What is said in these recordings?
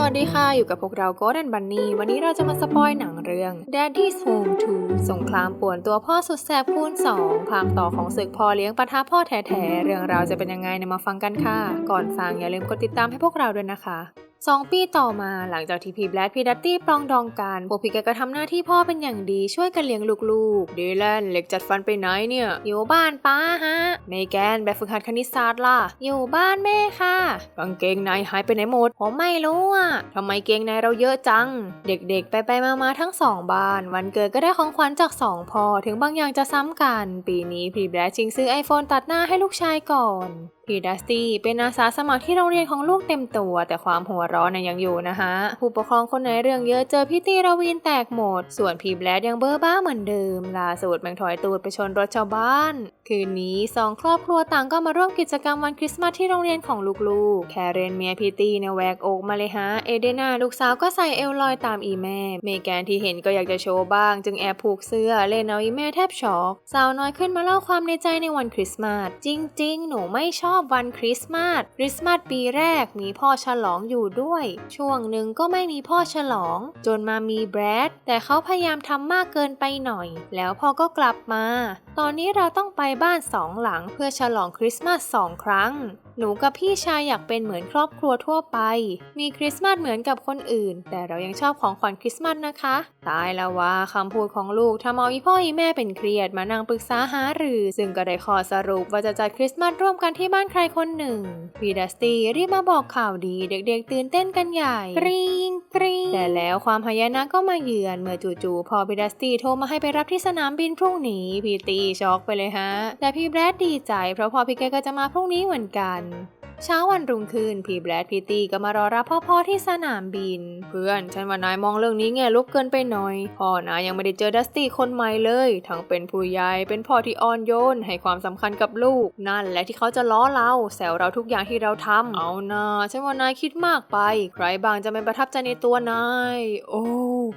สวัสดีค่ะ อยู่กับพวกเรา Golden Bunny วันนี้เราจะมาสปอยหนังเรื่อง Daddy's Home 2 สงครามป่วนตัวพ่อสุดแสบคูณ2ภาคต่อของศึกพ่อเลี้ยงปะทะพ่อแท้ๆ เรื่องราวจะเป็นยังไงเนี่ยมาฟังกันค่ะ ก่อนฟังอย่าลืมกดติดตามให้พวกเราด้วยนะคะ สองปีต่อมาหลังจากที่พีแบล็ดพีดัตตี้ปลองดองกันพวกพี่แกก็ทำหน้าที่พ่อเป็นอย่างดีช่วยกันเลี้ยงลูกๆดีแลนเล็กจัดฟันไปไหนเนี่ยอยู่บ้านป้าฮะเมแกนแบบฝึกหัดคณิตศาสตร์ล่ะ อยู่บ้านแม่ค่ะกางเกงในหายไปไหนหมดผมไม่รู้อะทำไมเกงในเราเยอะจัง เด็กๆ ไปไปๆมาทั้งสองบ้าน วันเกิดก็ได้ของขวัญจากสองพ่อถึงบางอย่างจะซ้ำกัน ปีนี้พีแบล็ดชิงซื้อ iPhone ตัดหน้าให้ลูกชายก่อน พี่ดัสตี้เป็นอาสาสมัครที่โรงเรียนของลูกเต็มตัว แต่ความหัวร้อนน่ะยังอยู่นะฮะผู้ปกครองคนไหนเรื่องเยอะเจอพี่ตีราวินแตกหมด ส่วนพี่แบลดยังเบ้อบ้าเหมือนเดิมล่าสุดแมงถอยตูดไปชนรถชาวบ้าน คืนนี้สองครอบครัวต่างก็มาร่วมกิจกรรมวันคริสต์มาสที่โรงเรียนของลูกๆ แคเรนเมียพี่ตีเนี่ยแวกอกมาเลยฮะเอเดนาลูกสาวก็ใส่เอลลอยตามอีแม่เมแกนที่เห็นก็อยากจะโชว์บ้าง จึงแอบผูกเสื้อเล่นเอาอีแม่แทบช็อกสาวน้อยขึ้นมาเล่าความในใจในวันคริสต์มาสจริง ๆ หนูไม่ชอบวันคริสต์มาส คริสต์มาสปีแรกมีพ่อฉลองอยู่ด้วย ช่วงหนึ่งก็ไม่มีพ่อฉลอง จนมามีแบรด แต่เขาพยายามทำมากเกินไปหน่อย แล้วพ่อก็กลับมา ตอนนี้เราต้องไปบ้านสองหลังเพื่อฉลองคริสต์มาสสองครั้งหนูกับพี่ชายอยากเป็นเหมือนครอบครัวทั่วไป มีคริสต์มาสเหมือนกับคนอื่น แต่เรายังชอบของขวัญคริสต์มาสนะคะ ตายแล้วว่าคำพูดของลูกทำเอาอีพ่ออีแม่เป็นเครียดมานั่งปรึกษาหารือ ซึ่งก็ได้ข้อสรุปว่าจะจัดคริสต์มาสร่วมกันที่บ้านใครคนหนึ่งพีดัสตี้รีบมาบอกข่าวดีเด็กๆตื่นเต้นกันใหญ่กรีงกรีงแต่แล้วความหายนะก็มาเยือนเมื่อจู่ๆพอพีดัสตี้โทรมาให้ไปรับที่สนามบินพรุ่งนี้พีตีช็อกไปเลยฮะ แต่พี่แบรดดีใจเพราะพอพี่แกก็จะมาพรุ่งนี้เหมือนกัน เช้าวันรุ่งขึ้นพี่แบรดพีตี้ก็มารอรับพ่อพ่อที่สนามบิน เพื่อนฉันว่านายมองเรื่องนี้แง่ลบเกินไปหน่อย พ่อนายยังไม่ได้เจอดัสตี้คนใหม่เลย ทั้งเป็นผู้ใหญ่เป็นพ่อที่อ่อนโยนให้ความสำคัญกับลูก นั่นแหละที่เขาจะล้อเราแซวเราทุกอย่างที่เราทำเอานะฉันว่านายคิดมากไป ใครบางจะไม่ประทับใจในตัวนาย โอ้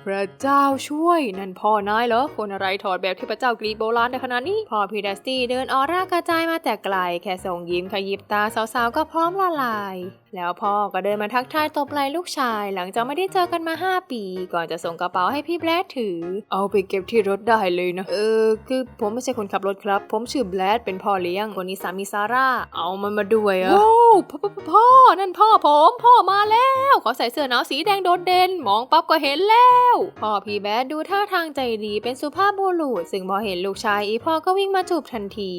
พระเจ้าช่วย นั่นพ่อนายเหรอคนอะไรถอดแบบที่พระเจ้ากรีโบราณในขนาดนี้พ่อพี่ดัสตี้เดินออร่ากระจายมาแต่ไกล แค่ส่งยิ้มขยิบตาสาวๆก็พร้อมละลาย แล้วพ่อก็เดินมาทักทายตบไหล่ลูกชาย หลังจากไม่ได้เจอกันมา 5 ปี ก่อนจะส่งกระเป๋าให้พี่แบลดถือ เอาไปเก็บที่รถได้เลยนะ เออ คือผมไม่ใช่คนขับรถครับ ผมชื่อแบลดเป็นพ่อเลี้ยง คนนี้สามีซาร่า เอามันมาด้วยอะว้าวพ่อพ่อพ่อ นั่นพ่อผม พ่อมาแล้วเขาใส่เสื้อหนาวสีแดงโดดเด่น มองปั๊บก็เห็นแล้ว พ่อพี่แบดดูท่าทางใจดีเป็นสุภาพบุรุษ ซึ่งพอเห็นลูกชายอีพ่อก็วิ่งมาจูบทันที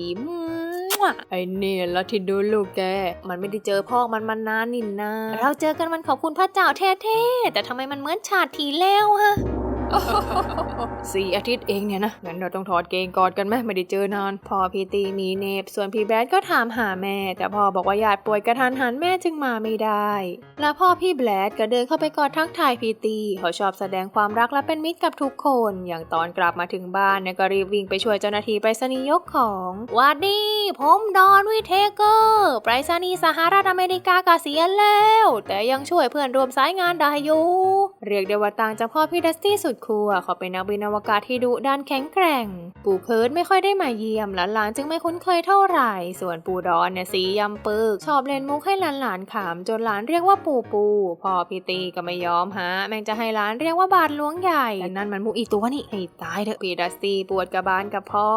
อืมไอเนี่ยละที่ดูลูกแก มันไม่ได้เจอพ่อมันมานานนินนาเราเจอกันวันขอบคุณพระเจ้าแท้ๆแต่ทำไมมันเหมือนชาติที่แล้วฮะ สี่อาทิตย์เองเนี่ยนะงั้นเราต้องถอดเกงกอดกันไหมไม่ได้เจอนานพอพี่ตีมีเนบส่วนพี่แบดก็ถามหาแม่ แต่พ่อบอกว่าญาติป่วยกระทันหันแม่จึงมาไม่ได้ แล้วพ่อพี่แบดก็เดินเข้าไปกอดทักทายพี่ตีเขาชอบแสดงความรักและเป็นมิตรกับทุกคน อย่างตอนกลับมาถึงบ้านเนี่ยก็รีบวิ่งไปช่วยเจ้าหน้าที่ไปรษณีย์ยกของวัดดีผมดอนวิเทเกอร์ไปรษณีย์สหรัฐอเมริกาเกษียณแล้ว แต่ยังช่วยเพื่อนร่วมสายงานได้อยู่เรียกได้ว่าต่างจากพ่อพี่ดัสตี้สุดครัวเขาเป็นนักบินอวกาศที่ดุดันแข็งแกร่ง ปู่เพิร์ดไม่ค่อยได้มาเยี่ยมหลานๆจึงไม่คุ้นเคยเท่าไหร่ ส่วนปู่ดอนเนี่ยสียำปึกชอบเล่นมุกให้หลานๆขำจนหลานเรียกว่าปู่ปู่พ่อพี่ตีก็ไม่ยอมฮะแม่งจะให้หลานเรียกว่าบาทหลวงใหญ่แต่นั่นมันมุกอีตัวนี่ให้ตายเถอะพี่ดัสตี้ปวดกระบาลกับพ่อ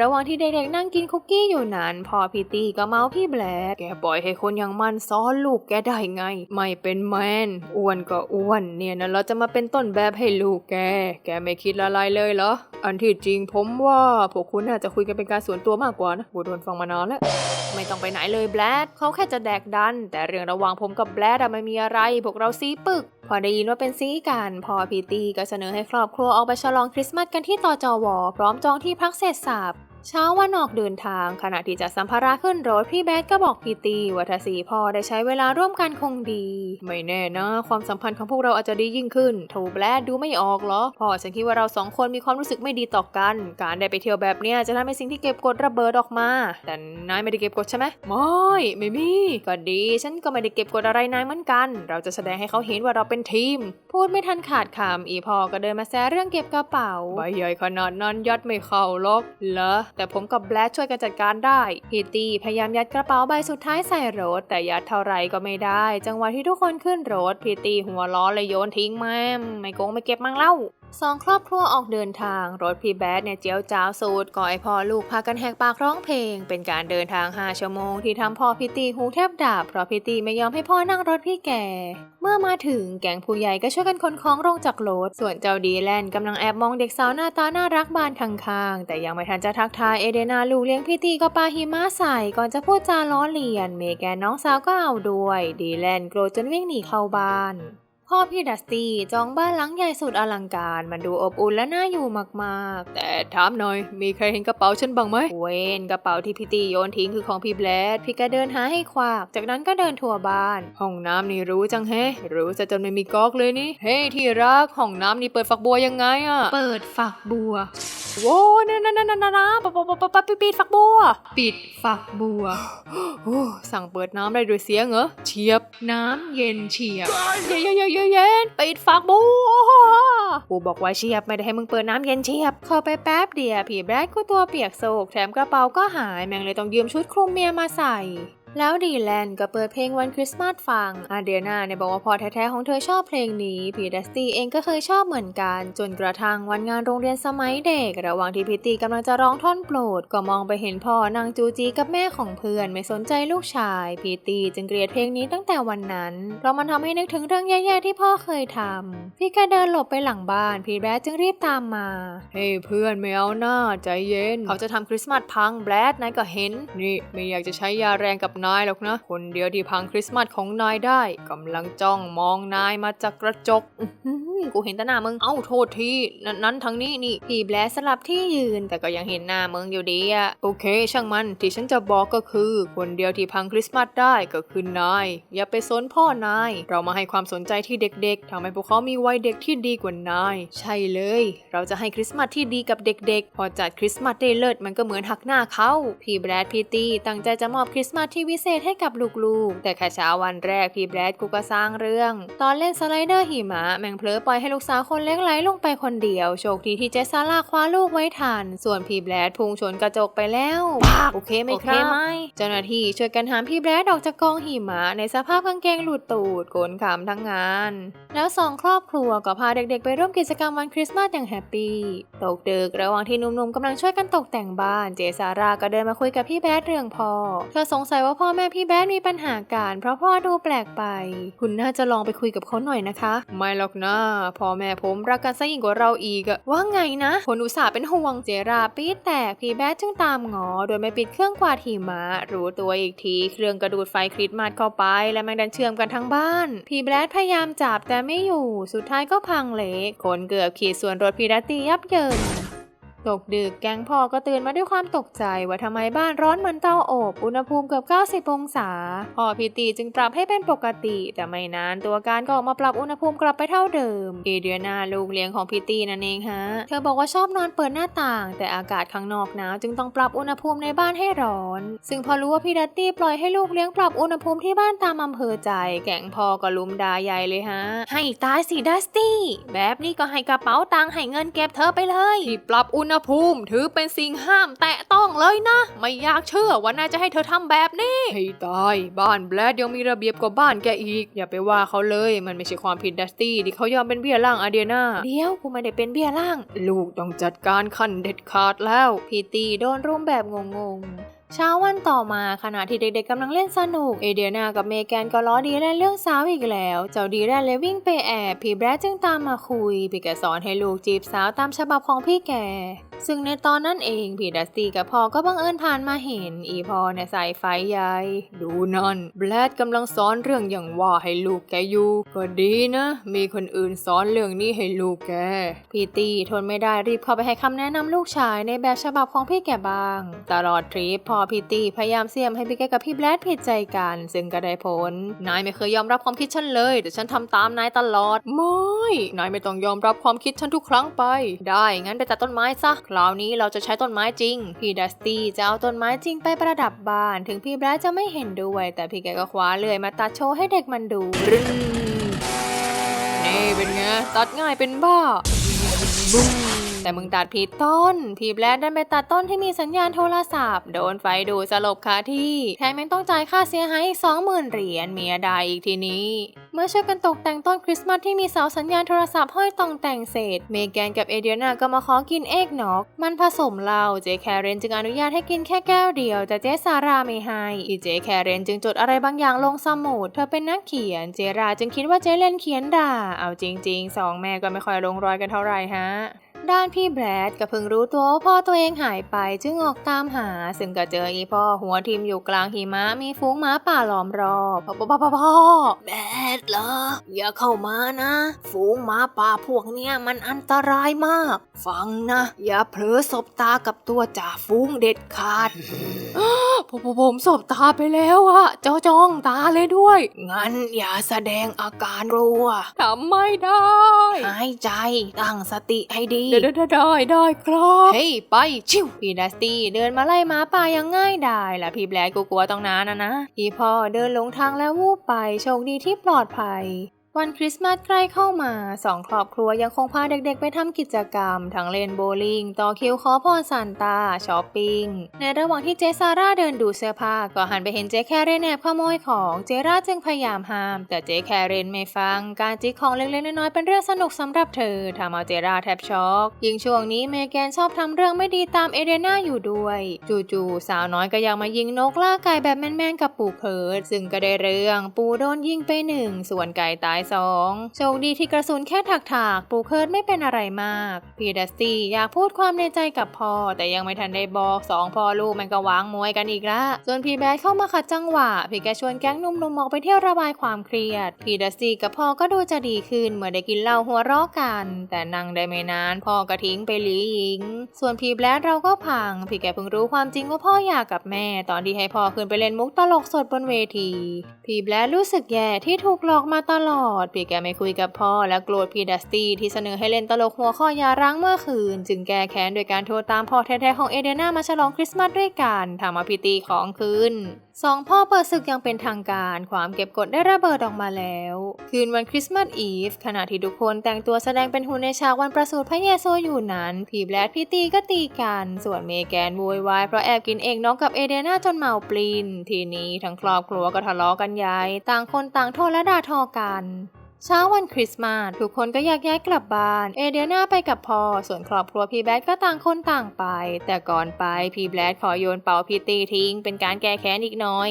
ระหว่างที่เด็กๆนั่งกินคุกกี้อยู่นั้นพอพี่ตีก็เมาพี่แบลดแกปล่อยให้คนอย่างมันซ้อนลูกแกได้ไง ไม่เป็นแมนอ้วนก็อ้วน เนี่ยนะเราจะมาเป็นต้นแบบให้ลูกแก แกไม่คิดละลายเลยเหรอ อันที่จริงผมว่าพวกคุณน่าจะคุยกันเป็นการส่วนตัวมากกว่านะบูดนฟังมานานแล้วไม่ต้องไปไหนเลยแบลดเขาแค่จะแดกดัน แต่เรื่องระหว่างผมกับแบลดอะไม่มีอะไร พวกเราซีปึก พอได้ยินว่าเป็นซีกัน พอพีตีก็เสนอให้ครอบครัวออกไปฉลองคริสต์มาสกันที่ตอจอวอพร้อมจองที่พักเสร็จสับ เช้าวันออกเดินทางขณะที่จัดสัมภาระขึ้นรถพี่แบดก็บอกพี่ตีว่าถ้าสีพ่อได้ใช้เวลาร่วมกันคงดี ไม่แน่นะ ความสัมพันธ์ของพวกเราอาจจะดียิ่งขึ้นโถแบดดูไม่ออกเหรอพ่อฉันคิดว่าเราสองคนมีความรู้สึกไม่ดีต่อกัน การได้ไปเที่ยวแบบเนี้ยจะทำให้สิ่งที่เก็บกดระเบิดออกมา แต่นายไม่ได้เก็บกดใช่ไหมไม่ไม่มีก็ดีฉันก็ไม่ได้เก็บกดอะไรนายเหมือนกัน เราจะแสดงให้เขาเห็นว่าเราเป็นทีม พูดไม่ทันขาดคำอีพ่อก็เดินมาแซะเรื่องเก็บกระเป๋าใบใหญ่ขนาดนั้นยัดไม่เข้าหรอกเหรอแต่ผมกับแบลดช่วยกันจัดการได้พีตี้พยายามยัดกระเป๋าใบสุดท้ายใส่รถ แต่ยัดเท่าไรก็ไม่ได้ จังหวะที่ทุกคนขึ้นรถพีตี้หัวล้อเลยโยนทิ้งแม่ไม่โกงไม่เก็บมั่งเล่า สองครอบครัวออกเดินทาง รถพี่แบดเนี่ยเจียวจ้าวสูดก่อไอพ่อลูกพากันแหกปากร้องเพลง เป็นการเดินทาง5ชั่วโมงที่ทำพ่อพิตีหูแทบดับเพราะพิตีไม่ยอมให้พ่อนั่งรถพี่แก่ เมื่อมาถึงแก๊งผู้ใหญ่ก็ช่วยกันคนคล้องลงจากรถ ส่วนเจ้าดีแลนกำลังแอบมองเด็กสาวหน้าตาน่ารักบานข้างๆ แต่ยังไม่ทันจะทักทายเอเดนาลูกเลี้ยงพิตีก็ปาหิมะใส่ก่อนจะพูดจาล้อเลียน เมแกนน้องสาวก็เอาด้วย ดีแลนโกรธจนวิ่งหนีเข้าบ้าน พ่อพี่ดัสตี้จองบ้านหลังใหญ่สุดอลังการ มันดูอบอุ่นและน่าอยู่มากๆ แต่ถามหน่อย มีใครเห็นกระเป๋าฉันบ้างไหม เวนกระเป๋าที่พี่ตีโยนทิ้งคือของพี่แบลดพี่ก็เดินหาให้ควัก จากนั้นก็เดินทั่วบ้าน ห้องน้ำนี่รู้จังแฮะรู้จะจนไม่มีก๊อกเลยนี่ เฮ้ยที่รัก ห้องน้ำนี่เปิดฝักบัวยังไงอะเปิดฝักบัวโว้นั่นนั่นนั่นนั่นนะปะปะปะปะปะปิดฝักบัว ปิดฝักบัวโอ้สั่งเปิดน้ำได้ด้วยเสียงเหรอเฉียบ น้ำเย็นเฉียบเย็นเย็นเย็นๆปิดฝักบัวปูบอกว่าเชียบไม่ได้ให้มึงเปิดน้ำเย็นเชียบเข้าไปแป๊บเดียวผีแบดก็ตัวเปียกโศกแถมกระเป๋าก็หายแม่งเลยต้องยืมชุดคลุมเมียมาใส่ แล้วดีแลนก็เปิดเพลงวันคริสต์มาสฟัง อาเดียนาเนี่ยบอกว่าพอแท้ๆของเธอชอบเพลงนี้ พีดัสตี้เองก็เคยชอบเหมือนกัน จนกระทั่งวันงานโรงเรียนสมัยเด็ก ระหว่างที่พิตตี้กำลังจะร้องท่อนโปรด ก็มองไปเห็นพ่อนางจูจีกับแม่ของเพื่อนไม่สนใจลูกชาย พีตี้จึงเกลียดเพลงนี้ตั้งแต่วันนั้น เพราะมันทำให้นึกถึงเรื่องแย่ๆที่พ่อเคยทำพี่ก็เดินหลบไปหลังบ้าน พีแบดจึงรีบตามมา เฮ้ยเพื่อนไม่เอาหน้าใจเย็น เขาจะทำคริสต์มาสพังแบดนายก็เห็น นี่ไม่อยากจะใช้ยาแรงกับนายหรอกนะ คนเดียวที่พังคริสต์มาสของนายได้กำลังจ้องมองนายมาจากกระจกกูเห็นแต่หน้ามึง เอ้าโทษทีนนั้นทางนี้นี่พี่แบลสลับที่ยืน แต่ก็ยังเห็นหน้ามึงอยู่ดีอะโอเค ช่างมันที่ฉันจะบอกก็คือ คนเดียวที่พังคริสต์มาสได้ก็คือนาย อย่าไปสนพ่อนาย เรามาให้ความสนใจที่เด็กๆทำให้พวกเขามีวัยเด็กที่ดีกว่านาย ใช่เลย เราจะให้คริสต์มาสที่ดีกับเด็กๆ พอจัดคริสต์มาสได้เลิศมันก็เหมือนหักหน้าเขาพี่แบรดพี่ตี้ตั้งใจจะมอบคริสต์มาสที่วิเศษให้กับลูกๆ แต่แค่เช้าวันแรกพี่แบรดกูก็สร้างเรื่อง ตอนเล่นสไลเดอร์หิมะแม่งเพลอปล่อยให้ลูกสาวคนเล็กไหลลงไปคนเดียว โชคดีที่เจสซาร่าคว้าลูกไว้ทัน ส่วนพี่แบรดพุ่งชนกระจกไปแล้วโอเคไหมครับเจ้าหน้าที่ช่วยกันหามพี่แบรดออกจากกองหิมะในสภาพกางเกงหลุดตูดโกนขำทั้งงาน แล้วสองครอบครัวก็พาเด็กๆ ไปร่วมกิจกรรมวันคริสต์มาสอย่างแฮปปี้ตกดึกระหว่างที่หนุ่มๆกำลังช่วยกันตกแต่งบ้าน เจสาราก็เดินมาคุยกับพี่แบดเรื่องพ่อเธอสงสัยว่าพ่อแม่พี่แบดมีปัญหาการเพราะพ่อดูแปลกไป คุณน่าจะลองไปคุยกับเขาหน่อยนะคะ ไม่หรอกนะพ่อแม่ผมรักกันซะยิ่งกว่าเราอีกอะว่าไงนะคนอุตส่าห์เป็นห่วงเจราปีดแตกพี่แบดจึงตามงอ โดยไม่ปิดเครื่องกวาดหิมะรู้ตัวอีกทีเครื่องกระดูดไฟคริสต์มาสเข้าไป และแมงดันเชื่อมกันทั้งบ้าน พี่แบดพยายามจับแต่ไม่อยู่ สุดท้ายก็พังเละคนเกือบขีดส่วนรถพีดัตตียับเยิน ตกดึกแก๊งพ่อก็ตื่นมาด้วยความตกใจว่าทำไมบ้านร้อนเหมือนเตาอบ อุณหภูมิเกือบ 90 องศา พ่อพีตีจึงปรับให้เป็นปกติ แต่ไม่นานตัวการก็ออกมาปรับอุณหภูมิกลับไปเท่าเดิมเอเดียนาลูกเลี้ยงของพีตีนั่นเองฮะ เธอบอกว่าชอบนอนเปิดหน้าต่าง แต่อากาศข้างนอกหนาวจึงต้องปรับอุณหภูมิในบ้านให้ร้อน ซึ่งพอรู้ว่าพี่ดัตตี้ปล่อยให้ลูกเลี้ยงปรับอุณหภูมิที่บ้านตามอำเภอใจ แก๊งพ่อก็ลุมด่าใหญ่เลยฮะ ให้ตายสิดัสตี้แบบนี้ก็ให้กระเป๋าตังค์ให้เงินเก็บเธอไปเลยที่ปรับอุณณภูมิ ถือเป็นสิ่งห้ามแตะต้องเลยนะ ไม่อยากเชื่อว่านายจะให้เธอทำแบบนี้ให้ตายบ้านแบลดยังมีระเบียบกว่าบ้านแกอีก อย่าไปว่าเขาเลย มันไม่ใช่ความผิดดัสตี้ที่เขายอมเป็นเบี้ยล่างอาเดียนาเดี๋ยวกูไม่ได้เป็นเบี้ยล่าง ลูกต้องจัดการขั้นเด็ดขาดแล้วพีตีโดนรุมแบบงงๆ เช้าวันต่อมาขณะที่เด็กๆกำลังเล่นสนุก เอเดียนากับเมแกนก็ล้อดีแลนเรื่องสาวอีกแล้ว เจ้าดีแลนเลยวิ่งไปแอบ พี่แบรดจึงตามมาคุยพี่แกสอนให้ลูกจีบสาวตามฉบับของพี่แก ซึ่งในตอนนั้นเองพี่ดัสตี้กับพ่อก็บังเอิญผ่านมาเห็น อีพ่อเนี่ยใส่ไฟใหญ่ดูนั่นแบรดกำลังสอนเรื่องอย่างว่าให้ลูกแกอยู่ ก็ดีนะ มีคนอื่นสอนเรื่องนี้ให้ลูกแก พี่ตีทนไม่ได้รีบเข้าไปให้คำแนะนำลูกชายในแบบฉบับของพี่แกบ้าง ตลอดทริปพอพี่ตีพยายามเสี่ยมให้พี่แกกับพี่แบรดผิดใจกัน ซึ่งก็ได้ผล นายไม่เคยยอมรับความคิดฉันเลย แต่ฉันทำตามนายตลอด ไม่ นายไม่ต้องยอมรับความคิดฉันทุกครั้งไป ได้งั้นไปตัดต้นไม้ซะคราวนี้เราจะใช้ต้นไม้จริง พี่ดัสตี้จะเอาต้นไม้จริงไปประดับบ้าน ถึงพี่แบรดจะไม่เห็นด้วย แต่พี่แกก็คว้าเลื่อยมาตัดโชว์ให้เด็กมันดูรึงนี่เป็นไงตัดง่ายเป็นบ้าบุ้ม แต่มึงตัดผิดต้นพี่แบลดดันไปตัดต้นที่มีสัญญาณโทรศัพท์ โดนไฟดูดสลบคาที่ แถมยังต้องจ่ายค่าเสียหายอีกสองหมื่นเหรียญเมียดายอีกทีนี้ เมื่อช่วยกันตกแต่งต้นคริสต์มาสที่มีเสาสัญญาณโทรศัพท์ห้อยตองแต่งเสร็จ เมแกนกับเอเดียนาก็มาขอกินเอกนอก มันผสมเหล้าเจแคเรนจึงอนุญาตให้กินแค่แก้วเดียว แต่เจซาราไม่ให้อีเจแคเรนจึงจดอะไรบางอย่างลงสมุดเธอเป็นนักเขียน เจราจึงคิดว่าเจเลนเขียนด่า เอาจริงๆสองแม่ก็ไม่ค่อยลงรอยกันเท่าไหร่ฮะ ด้านพี่แบรดก็เพิ่งรู้ตัวว่าพ่อตัวเองหายไปจึงออกตามหา ซึ่งก็เจออีพ่อหัวทิมอยู่กลางหิมะมีฝูงม้าป่าล้อมรอบพ่อพ่อพ่อพ่อแบดเหรออย่าเข้ามานะ ฝูงหมาป่าพวกเนี้ยมันอันตรายมาก ฟังนะ อย่าเผลอสบตากับตัวจ่าฝูงเด็ดขาดผมผมผมสบตาไปแล้วอะเจ้าจ้องตาเลยด้วย งั้นอย่าแสดงอาการกลัวทำไม่ได้ หายใจตั้งสติให้ดีได้ได้ได้ได้ครับ เฮ้ยไปชิวพี่ดัสตี้เดินมาไล่หมาป่ายังง่ายได้แหละพี่แบลดก็กลัวต้องนานนะนะพี่พ่อเดินลงทางแล้ววูบไปโชคดีที่ปลอดภัย วันคริสต์มาสใกล้เข้ามาสองครอบครัวยังคงพาเด็กๆ ไปทำกิจกรรม ทั้งเล่นโบลิ่ง ต่อคิวขอพรซานตาช้อปปิ้งในระหว่างที่เจซาร่าเดินดูเสื้อผ้าก็หันไปเห็นเจแคเรนแอบขโมยของเจราจึงพยายามห้าม แต่เจแคเรนไม่ฟัง การจิกของเล็กๆน้อยๆเป็นเรื่องสนุกสำหรับเธอทำเอาเจราแทบช็อกยิ่งช่วงนี้เมแกนชอบทำเรื่องไม่ดีตามเอเดนาอยู่ด้วย จู่ๆสาวน้อยก็ยังมายิงนกล่าไก่แบบแม่นๆกับปู่เคิร์ดซึ่งก็ได้เรื่องปู่โดนยิงไปหนึ่งส่วนไก่ตายสองโชคดีที่กระสุนแค่ถักๆ ปู่เคิร์ดไม่เป็นอะไรมาก พีดัสตี้อยากพูดความในใจกับพ่อ แต่ยังไม่ทันได้บอกสองพ่อลูกมันก็วางมวยกันอีกละส่วนพีแบดเข้ามาขัดจังหวะ พี่แกชวนแก๊งหนุ่มๆออกไปเที่ยวระบายความเครียด พีดัสตี้กับพ่อก็ดูจะดีขึ้นเมื่อได้กินเหล้าหัวเราะกัน แต่นั่งได้ไม่นานพ่อก็ทิ้งไปหลีหญิง ส่วนพีแบดเราก็พัง พี่แกเพิ่งรู้ความจริงว่าพ่ออยากกับแม่ ตอนที่ให้พ่อขึ้นไปเล่นมุกตลกสดบนเวที พีแบดรู้สึกแย่ที่ถูกหลอกมาตลอดพี่แกไม่คุยกับพ่อและโกรธพี่ดัสตี้ที่เสนอให้เล่นตลกหัวข้อยาร้างเมื่อคืน จึงแก้แค้นโดยการโทรตามพ่อแท้ๆของเอเดนามาฉลองคริสต์มาสด้วยกันทำเอาพิตีของคืนสองพ่อเปิดศึกอย่างเป็นทางการความเก็บกดได้ระเบิดออกมาแล้ว คืนวันคริสต์มาสอีฟขณะที่ทุกคนแต่งตัวแสดงเป็นหุ่นในฉากวันประสูติพระเยซูอยู่นั้นพีแบลดพี่ตีก็ตีกัน ส่วนเมแกนโวยวายเพราะแอบกินเองน้องกับเอเดนาจนเมาปลินทีนี้ทั้งครอบครัวก็ทะเลาะกันใหญ่ต่างคนต่างโทษและด่าทอกัน เช้าวันคริสต์มาสทุกคนก็แยกย้ายกลับบ้าน เอเดียนาไปกับพ่อส่วนครอบครัวพีแบดก็ต่างคนต่างไป แต่ก่อนไปพีแบดขอโยนเป่าพีตีทิ้ง เป็นการแก้แค้นอีกหน่อย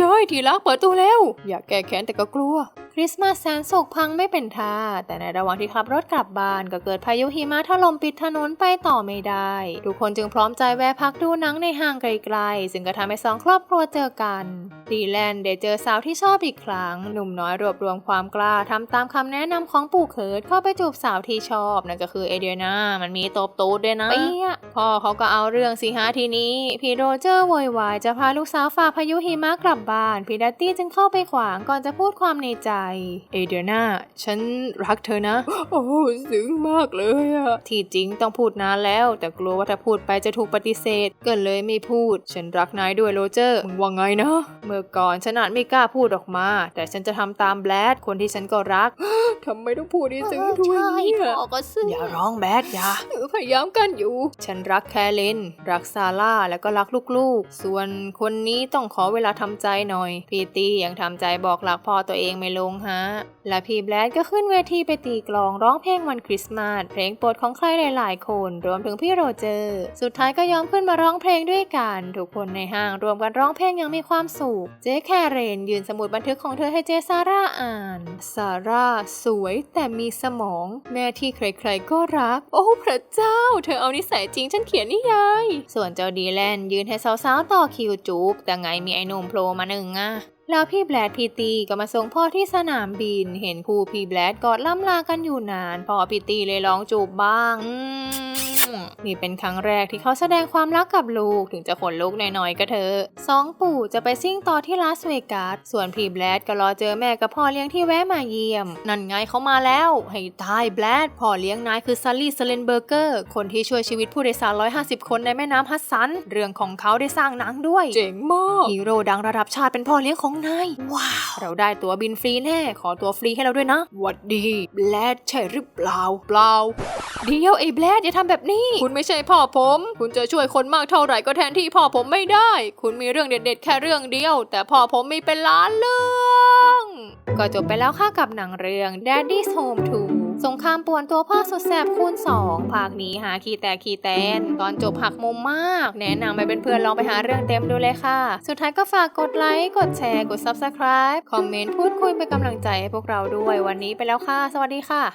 ย้อยทีรักเปิดตู้แล้ว อยากแก้แค้นแต่ก็กลัว ริสต์มาสแสนโศกพังไม่เป็นท่า แต่ในระหว่างที่ขับรถกลับบ้านก็เกิดพายุหิมะถล่มปิดถนนไปต่อไม่ได้ ทุกคนจึงพร้อมใจแวะพักดูหนังในห้างไกลๆ ซึ่งก็ทำให้สองครอบครัวเจอกัน ดีแลนได้เจอสาวที่ชอบอีกครั้ง หนุ่มน้อยรวบรวมความกล้าทำตามคำแนะนำของปู่เคิร์ดเข้าไปจูบสาวที่ชอบนั่นก็คือเอเดียนามันมีตบตูดด้วยนะเปี๊ยะพ่อเขาก็เอาเรื่องสิฮะทีนี้ พี่โรเจอร์โวยวายจะพาลูกสาวฝ่าพายุหิมะกลับบ้าน พี่ดัตตี้จึงเข้าไปขวางก่อนจะพูดความในใจเอเดียนาฉันรักเธอนะ โอ้ซึ้งมากเลยอะที่จริงต้องพูดนานแล้ว แต่กลัวว่าถ้าพูดไปจะถูกปฏิเสธก็เลยไม่พูด ฉันรักนายด้วยโรเจอร์มึงว่าไงนะ เมื่อก่อนฉันอาจไม่กล้าพูดออกมา แต่ฉันจะทำตามแบลดคนที่ฉันก็รักทำไมต้องพูดให้ซึ้งด้วยใช่เนี่ยพ่อก็ซึ้งอย่าร้องแบดอย่าเออพยายามกันอยู่ ฉันรักแคเลนรักซาร่าแล้วก็รักลูกๆ ส่วนคนนี้ต้องขอเวลาทำใจหน่อย พี่ตี้ยังทำใจบอกรักพ่อตัวเองไม่ลงฮะ และพี่แบลดก็ขึ้นเวทีไปตีกลองร้องเพลงวันคริสต์มาสเพลงโปรดของใครหลายๆ คน รวมถึงพี่โรเจอร์ สุดท้ายก็ยอมขึ้นมาร้องเพลงด้วยกันทุกคนในห้างรวมกันร้องเพลงอย่างมีความสุข เจ๊แคเรนยืนสมุดบันทึกของเธอให้เจซาร่าอ่านซาร่าสวยแต่มีสมอง แม่ที่ใครๆก็รัก โอ้พระเจ้า เธอเอานิสัยจริงฉันเขียนนิยายส่วนเจ้าดีแลนยืนให้สาวๆต่อคิวจูบแต่ไงมีไอ้หนุ่มโผล่มาหนึ่งอะ แล้วพี่แบลดพีตีก็มาส่งพ่อที่สนามบิน เห็นคู่พี่แบลดกอดล่ำลากันอยู่นาน พ่อพีตีเลยร้องจูบบ้างอื นี่เป็นครั้งแรกที่เขาแสดงความรักกับลูกถึงจะขนลุกหน่อยๆก็เถอะสองปู่จะไปซิ่งต่อที่ลาสเวกัสส่วนพีแบลดก็รอเจอแม่กับพ่อเลี้ยงที่แวะมาเยี่ยม นั่นไงเขามาแล้ว ให้ตายแบลดพ่อเลี้ยงนายคือซัลลี่สเลนเบอร์เกอร์ คนที่ช่วยชีวิตผู้โดยสาร 150 คนในแม่น้ำฮัดสัน เรื่องของเขาได้สร้างหนังด้วย เจ๋งมากฮีโร่ดังระดับชาติเป็นพ่อเลี้ยงของนายว้าวเราได้ตั๋วบินฟรีแน่ขอตั๋วฟรีให้เราด้วยนะหวัดดีแบลดใช่หรือเปล่าเปล่าเดี๋ยวไอ้แบลดอย่าทำแบบนี้คุณไม่ใช่พ่อผม คุณจะช่วยคนมากเท่าไหร่ก็แทนที่พ่อผมไม่ได้ คุณมีเรื่องเด็ดๆ แค่เรื่องเดียว แต่พ่อผมมีเป็นล้านเรื่องก็จบไปแล้วค่ะกับหนังเรื่อง Daddy's Home 2สงครามป่วนตัวพ่อสุดแสบคูณ2ภาคนี้หาคีแตกคีแตน ตอนจบหักมุมมาก แนะนำไปเป็นเพื่อนลองไปหาเรื่องเต็มดูเลยค่ะ สุดท้ายก็ฝากกดไลค์ กดแชร์ กด Subscribe คอมเมนต์ พูดคุยเป็นกำลังใจให้พวกเราด้วยวันนี้ไปแล้วค่ะ สวัสดีค่ะ